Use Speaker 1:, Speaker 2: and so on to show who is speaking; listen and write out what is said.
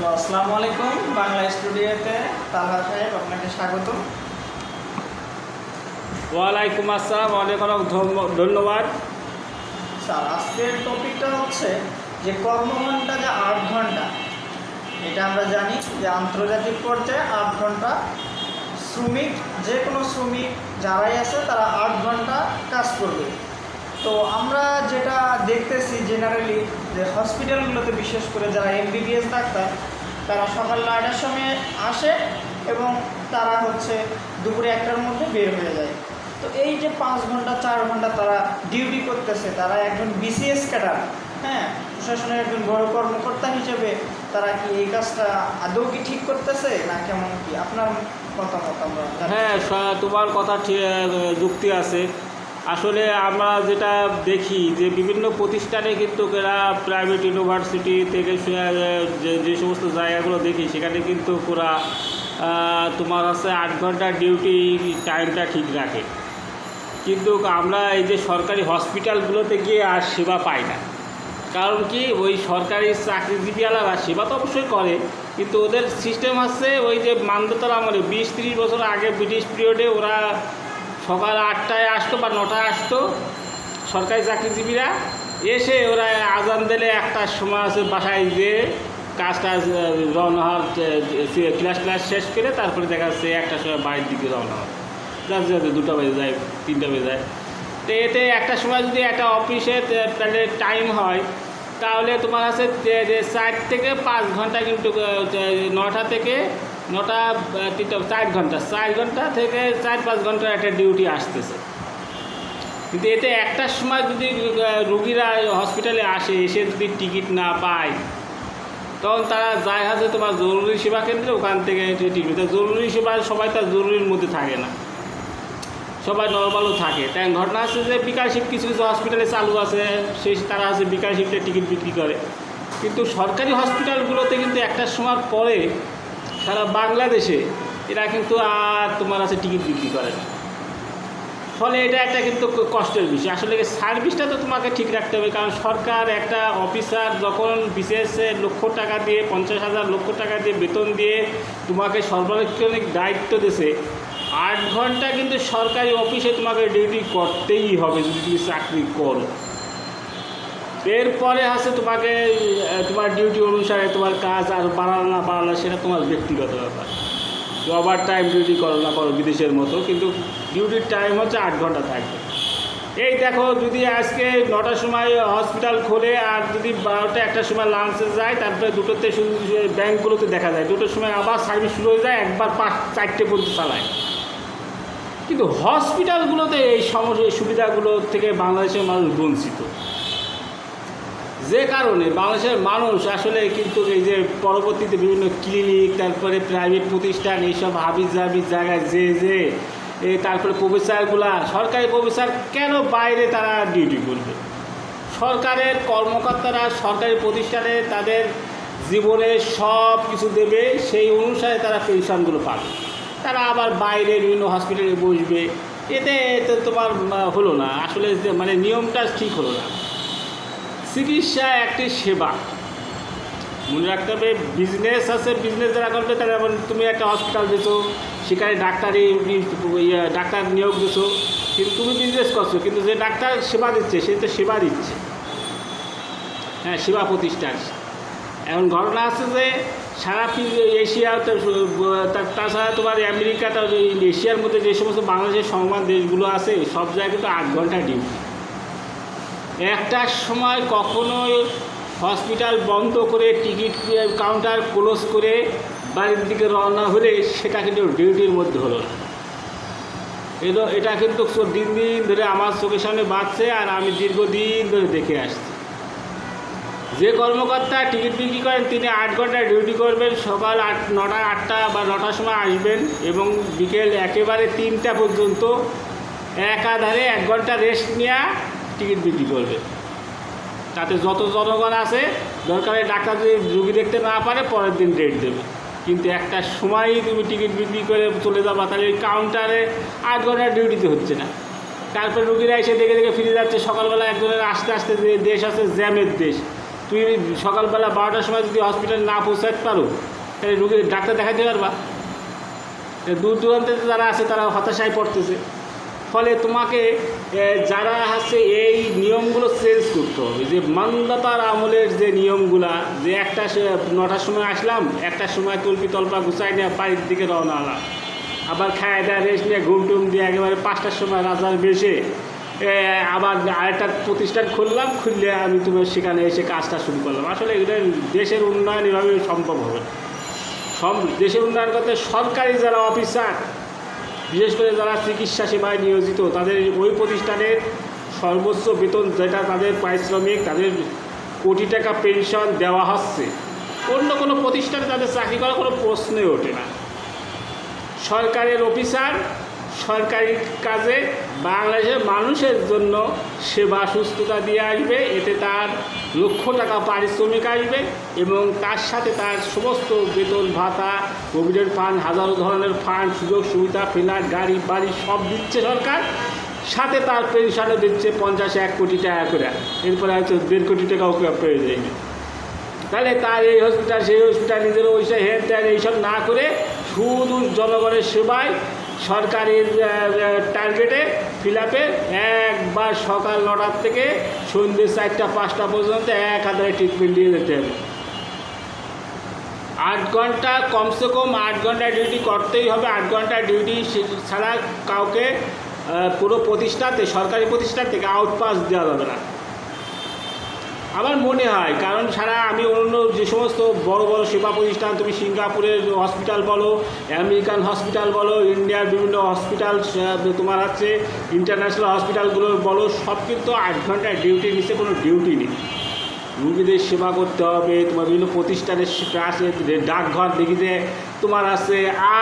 Speaker 1: Hello আসসালামু আলাইকুম বাংলা স্টুডিওতে তালহা সাহেব আপনাকে স্বাগত
Speaker 2: ওয়ালাইকুম আসসালাম অনেক অনেক ধন্যবাদ।
Speaker 1: স্যার আজকের টপিকটা হচ্ছে যে কর্মঘণ্টা যে আট ঘণ্টা এটা আমরা জানি যে আন্তর্জাতিক পর্যায়ে আট ঘণ্টা শ্রমিক যে কোনো শ্রমিক যারাই আছে তারা আট ঘণ্টা কাজ করবে। তো আমরা যেটা দেখতেছি জেনারেলি যে হসপিটালগুলোতে বিশেষ করে যারা এমবিবিএস ডাক্তার তারা সকাল নয়টার সময় আসে এবং তারা হচ্ছে দুপুরে একটার মধ্যে বের হয়ে যায়। তো এই যে পাঁচ ঘণ্টা চার ঘণ্টা তারা ডিউটি করতেছে তারা একজন বিসিএস ক্যাডার হ্যাঁ? প্রশাসনের একজন বড় কর্মকর্তা হিসেবে তারা কি এই কাজটা আদৌ কি ঠিক করতেছে না কেমন কি? আপনার মতামত আমরা
Speaker 2: হ্যাঁ তোমার কথা যুক্তি আছে। আসলে আমরা যেটা দেখি যে বিভিন্ন প্রতিষ্ঠানে কিন্তু এরা প্রাইভেট ইউনিভার্সিটি থেকে যে সমস্ত জায়গাগুলো দেখি, সেখানে কিন্তু ওরা তোমার হচ্ছে আট ঘণ্টা ডিউটি টাইমটা ঠিক রাখে। কিন্তু আমরা এই যে সরকারি হসপিটালগুলোতে গিয়ে আর সেবা পাই না। কারণ কি, ওই সরকারি চাকরিজীবীওয়ালারা সেবা তো অবশ্যই করে, কিন্তু ওদের সিস্টেম আছে ওই যে মান্যতার আমলে। বিশ তিরিশ বছর আগে ব্রিটিশ পিরিয়ডে ওরা সকাল আটটায় আসতো বা নটায় আসতো। সরকারি চাকরিজীবীরা এসে ওরা আজান দিলে একটার সময় আছে বাসায় যে কাজ টাজ রওনা হওয়ার ক্লাস ক্লাস শেষ করে তারপরে দেখা যাচ্ছে একটার সময় বাড়ির দিকে রওনা হয়। যাতে দুটো বেজে যায়, তিনটা বেজে যায়। তো এতে একটা সময় যদি একটা অফিসে তাহলে টাইম হয়, তাহলে তোমার আছে চার থেকে পাঁচ ঘণ্টা কিন্তু নটা থেকে নটা চার ঘণ্টা চার ঘণ্টা থেকে চার, পাঁচ ঘণ্টা একটা ডিউটি আসতেছে। কিন্তু এতে একটার সময় যদি রুগীরা হসপিটালে আসে, এসে যদি টিকিট না পায়, তখন তারা যায় হাজে তোমার জরুরি সেবা কেন্দ্রে, ওখান থেকে টিকিট জরুরি সেবা সবাই তার জরুরির মধ্যে থাকে না। সবাই নর্মালও থাকে। তাই ঘটনা আছে যে বিকাশ শিফট কিছু কিছু হসপিটালে চালু আছে, সেই তারা আছে বিকাশ শিফটে টিকিট বিক্রি করে। কিন্তু সরকারি হসপিটালগুলোতে কিন্তু একটার সময় পরে সারা বাংলাদেশে এরা কিন্তু আর তোমার আছে টিকিট বিক্রি করে না। ফলে এটা একটা কিন্তু কষ্টের বিষয়। আসলে সার্ভিসটা তো তোমাকে ঠিক রাখতে হবে, কারণ সরকার একটা অফিসার যখন বিশেষ লক্ষ টাকা দিয়ে, পঞ্চাশ হাজার লক্ষ টাকা দিয়ে বেতন দিয়ে তোমাকে সর্বাধিক দায়িত্ব দিয়েছে, আট ঘণ্টা কিন্তু সরকারি অফিসে তোমাকে ডিউটি করতেই হবে যদি তুমি চাকরি করো। এরপরে আছে তোমাকে তোমার ডিউটি অনুসারে তোমার কাজ আর বাড়ানো না বাড়ানো সেটা তোমার ব্যক্তিগত ব্যাপার। ওভার টাইম ডিউটি করো না করো, বিদেশের মতো, কিন্তু ডিউটির টাইম হচ্ছে আট ঘণ্টা থাকবে। এই দেখো, যদি আজকে নটার সময় হসপিটাল খোলে আর যদি বারোটা, একটার সময় লাঞ্চে যায়, তারপরে দুটোতে শুধু ব্যাঙ্কগুলোতে দেখা যায়। দুটোর সময় আবার সার্ভিস শুরু হয়ে যায়, একবার পাঁচ, চারটে পর্যন্ত চালায়। কিন্তু হসপিটালগুলোতে এই সমস্যা সুবিধাগুলো থেকে বাংলাদেশের মানুষ বঞ্চিত। যে কারণে বাংলাদেশের মানুষ আসলে কিন্তু এই যে পরবর্তীতে বিভিন্ন ক্লিনিক তারপরে প্রাইভেট প্রতিষ্ঠান, এইসব হাবিজ জাবিজ জায়গায় যে যে তারপরে প্রফেসরগুলা, সরকারি প্রফেসর কেন বাইরে তারা ডিউটি করবে? সরকারের কর্মকর্তারা সরকারি প্রতিষ্ঠানে তাদের জীবনে সব কিছু দেবে, সেই অনুসারে তারা পেনশনগুলো পাবে। তারা আবার বাইরে বিভিন্ন হসপিটালে বসবে। এতে তোমার হলো না। আসলে মানে নিয়মটা ঠিক হলো না। চিকিৎসা একটি সেবা। মনে রাখতে হবে বিজনেস আছে বিজনেস যারা করবে তারা যেমন তুমি একটা হসপিটাল দিছো সেখানে ডাক্তারি ইয়ে, ডাক্তার নিয়োগ দিছো কিন্তু তুমি বিজনেস করছ কিন্তু যে ডাক্তার সেবা দিচ্ছে সে তো সেবা দিচ্ছে। হ্যাঁ সেবা প্রতিষ্ঠান। এখন ঘটনা আছে যে সারা এশিয়া তাছাড়া তোমার আমেরিকা এশিয়ার মধ্যে যে সমস্ত বাংলাদেশের সংবাদ দেশগুলো আছে সব জায়গায় কিন্তু আট ঘণ্টা ডিউটি একটার সময় কখনোই হসপিটাল বন্ধ করে টিকিট কাউন্টার ক্লোজ করে বাড়ির দিকে রওনা হলে সেটা কিন্তু ডিউটির মধ্যে হলো না। এলো, এটা কিন্তু দিন দিন ধরে আমার চোখের সামনে বাঁচছে আর আমি দীর্ঘদিন ধরে দেখে আসছি। যে কর্মকর্তা টিকিট বিক্রি করেন, তিনি আট ঘণ্টা ডিউটি করবেন, সকাল আট, নটা, আটটা বা নটার সময় আসবেন এবং বিকেল একেবারে তিনটা পর্যন্ত একাধারে এক ঘণ্টা রেস্ট নেওয়া টিকিট বিক্রি করবে। তাতে যত জনগণ আছে, দরকারে ডাক্তার যদি রুগী দেখতে না পারে, পরের দিন ডেট দেবে। কিন্তু একটা সময়ই তুমি টিকিট বিক্রি করে চলে যাবা, তাহলে ওই কাউন্টারে আট ঘণ্টা ডিউটিতে হচ্ছে না। তারপরে রুগীরা এসে দেখে দেখে ফিরে যাচ্ছে, সকালবেলা একজনের আসতে আসতে যে দেশ আছে, জ্যামের দেশ। তুমি সকালবেলা বারোটার সময় যদি হসপিটালে না পৌঁছাতে পারো, তাহলে রুগীর ডাক্তার দেখাতে পারবা। দূর দূরান্তে যারা আছে তারা হতাশায় পড়তেছে। ফলে তোমাকে যারা আছে এই নিয়মগুলো চেঞ্জ করতে হবে। যে মান্দাতার আমলের যে নিয়মগুলা, যে একটা নটার সময় আসলাম, একটার সময় তল্পি তল্পা গুছাই নিয়ে বাড়ির দিকে রওনা হলাম। আবার খায় দেয় রেস্ট নিয়ে ঘুম টুম দিয়ে একেবারে পাঁচটার সময় রাজার বেশে আবার আরেকটা প্রতিষ্ঠান খুললাম, খুললে আমি তোমার সেখানে এসে কাজটা শুরু করলাম। আসলে এটা দেশের উন্নয়ন এভাবে সম্ভব হবে। সব দেশের উন্নয়ন করতে সরকারি যারা অফিসার বিশেষ করে যারা চিকিৎসা সেবায় নিয়োজিত, তাদের ওই প্রতিষ্ঠানের সর্বোচ্চ বেতন যেটা তাদের পারিশ্রমিক, তাদের কোটি টাকা পেনশন দেওয়া হচ্ছে। অন্য কোনো প্রতিষ্ঠানে তাদের চাকরি করার কোনো প্রশ্নই ওঠে না। সরকারের অফিসার সরকারি কাজে বাংলাদেশের মানুষের জন্য সেবা সুস্থতা দিয়ে আসবে, এতে তার লক্ষ টাকা পারিশ্রমিক আসবে এবং তার সাথে তার সমস্ত বেতন ভাতা কোভিডের ফান্ড হাজারো ধরনের ফান্ড সুযোগ সুবিধা ফ্ল্যাট গাড়ি, বাড়ি সব দিচ্ছে সরকার। সাথে তার পেনশনও দিচ্ছে পঞ্চাশ এক কোটি টাকা করে। এরপরে হয়তো দেড় কোটি টাকা ওকে পেয়ে যাবে তাহলে তার এই হসপিটাল সেই হসপিটাল নিজের ওইসব হেলথ টেলথ এইসব না করে শুধু জনগণের সেবায় সরকারের টার্গেটে ফিল আপে একবার সকাল নটার থেকে সন্ধ্যে চারটা, পাঁচটা পর্যন্ত এক হাজারে ট্রিটমেন্ট দিয়ে যেতে হবে। আট ঘণ্টা, কমসে কম আট ঘণ্টা ডিউটি করতেই হবে। আট ঘণ্টা ডিউটি ছাড়া কাউকে পুরো প্রতিষ্ঠাতে, সরকারি প্রতিষ্ঠান থেকে আউটপাস দেওয়া যাবে না। আমার মনে হয়, কারণ সারা আমি অন্য যে সমস্ত বড় বড় সেবা প্রতিষ্ঠান, তুমি সিঙ্গাপুরের হসপিটাল বলো, আমেরিকান হসপিটাল বলো, ইন্ডিয়ার বিভিন্ন হসপিটাল তোমার আছে ইন্টারন্যাশনাল হসপিটালগুলো বলো, সব কিন্তু আট ঘণ্টা ডিউটি নিচে কোনো ডিউটি নেই। রুগীদের সেবা করতে হবে, তোমার বিভিন্ন প্রতিষ্ঠানের আছে ডাকঘর দেখিতে তোমার আছে, আর